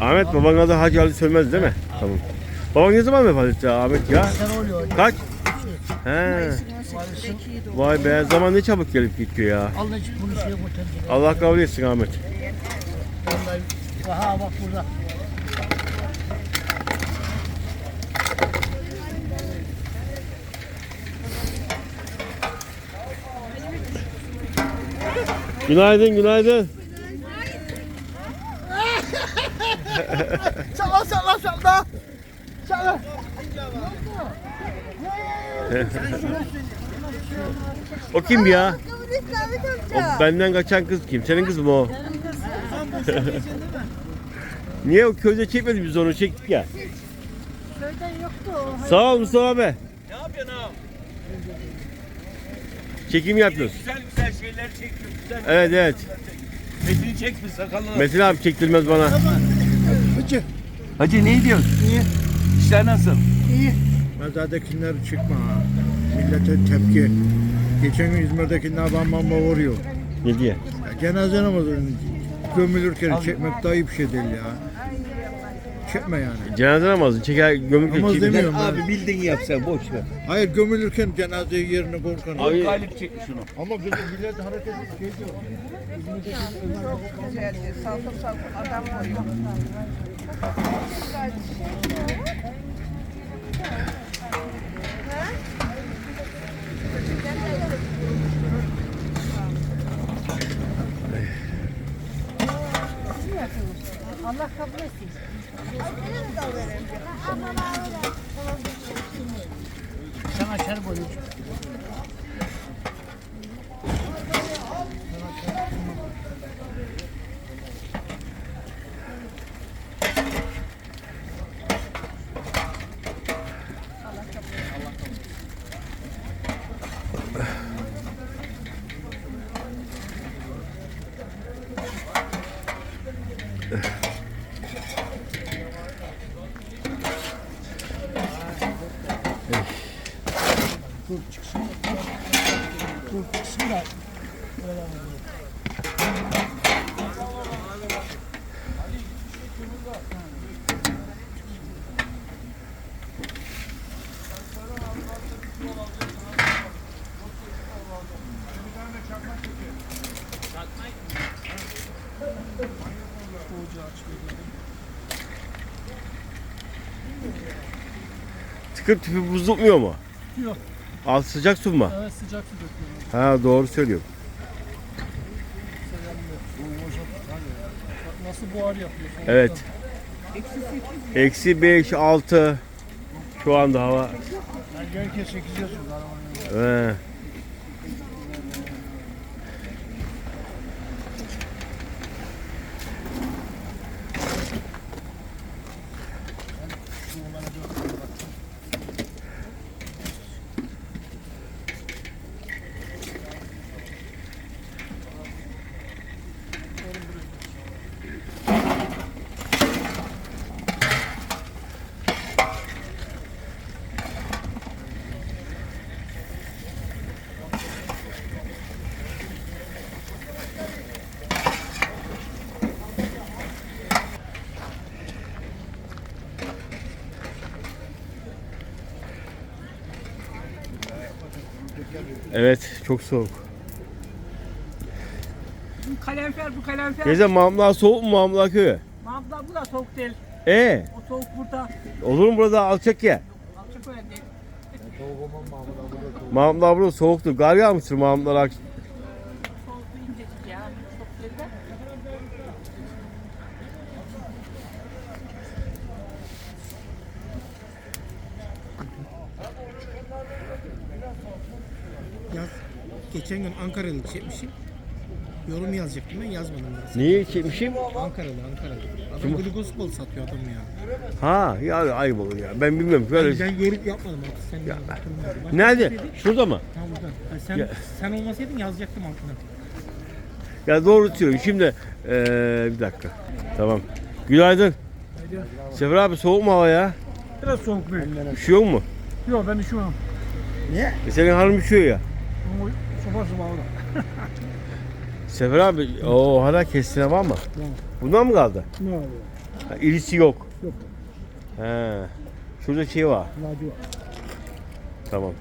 Ahmet baban adı Hacı Ali Sönmez değil mi? Tamam. Baban ne zaman vefat etti Ahmet ya? Sen oluyor. Kaç? He. Vay be zaman ne çabuk gelip gidiyor ya. Allah kabul etsin Ahmet. Vallahi. Aha bak burada. Günaydın günaydın. Salla salla salla. Salla. O kim ya? O benden kaçan kız kim? Senin kız mı o? Niye o köyde çekmedi biz onu çektik ya. Köyden yoktu o. Sağ ol Mustafa abi. Ne yapıyorsun abi? Çekim yapıyoruz. Güzel güzel şeyler çekiyor. Güzel. Evet evet. Metin'i çekme sakalını. Metin abi çektirmez bana. Hacı. Hacı ne diyorsun? İyi. İşler nasıl? İyi. Mezardakiler çıkma ha. Millete tepki. Geçen gün İzmir'dekiler bam bam vuruyor. Ne diye? Ya cenaze namazını gömülürken çekmek daha iyi bir şey değil ya. Çekme yani. Cenaze namazı çeker gömük Namaz çekim. demiyorum Abi ben. bildiğin yap sen boş ver. Hayır gömülürken cenaze yerine korkan. Abi- Galip çekmiş şunu. Ama bizim millet hareket şey diyor. Güzeldi. Salkım salkım adam koyuyor. Allah kabul etsin. Sana şer boyunca. Dur çıksın. Dur çıksın da. Tıkıp tüpü buz tutmuyor mu? Yok. Alt sıcak su mu? Evet sıcak su döküyorum. Ha doğru söylüyorum. Bak nasıl buhar yapıyor. soğuktan. Evet. Eksi 5, 6 şu anda hava. Ben gelirken 8 yazıyor arabanın. He. Evet çok soğuk. Kalemfer bu kalemfer. Teyze Mamla soğuk mu Mamla köyü? Mahmutlar bu da soğuk değil. E O soğuk burada. olur mu burada alçak ya? Alçak öyle değil. Mamla burada soğuktur. Gar yağmıştır Mamlar ak- Yaz. Geçen gün Ankaralı çekmişim. Yorum yazacaktım ben yazmadım biraz. Niye çekmişim? Ankaralı Ankaralı. Adam glukoz bol satıyor adam ya. Ha ya ayıp olur ya. Ben bilmiyorum böyle. Ben yorum yapmadım artık sen ya. Nerede? Şurada mı? Tam burada. Ha, sen, Ya. sen olmasaydın yazacaktım altına. Ya doğru söylüyorum. Şimdi eee, bir dakika. Tamam. Günaydın. Sefer abi soğuk mu hava ya? Biraz soğuk bir. Üşüyor mu? Yok ben üşümem. E senin hanım üşüyor ya. Sopası var orada. Sefer abi o hala kestine var mı? Bundan mı kaldı? Ne oluyor? Ha, irisi yok. Yok. He. Şurada şey var. Lacı var. Tamam.